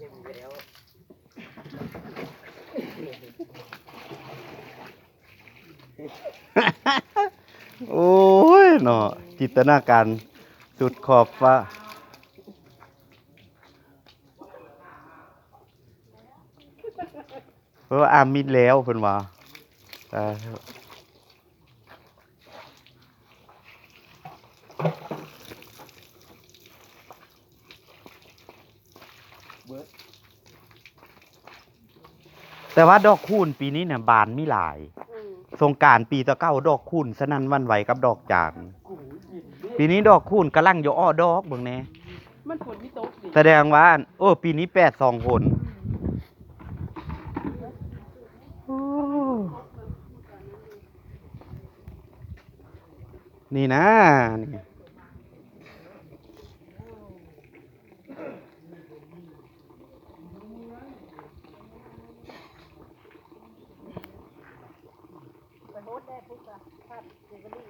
โอ้ยเนาะจินตนาการสุดขอบฟ้าเพราะว่าอามิดแล้วเพิ่นว่า เอ่อแต่ว่าดอกคูณปีนี้เนี่ยบานมีหลาย อืมสงกรารปีตะเก้าดอกคูณสนั่นหวันไหวกับดอกจานปีนี้ดอกคูณกำลังอยู่อ้อดอกเบิ่งแหน่มันฝนที่ตกดิแสดงว่า โอ้ ปีนี้แปดสองผลนี่นะนี่ มุติได้ทุกข์ละท่านจุลี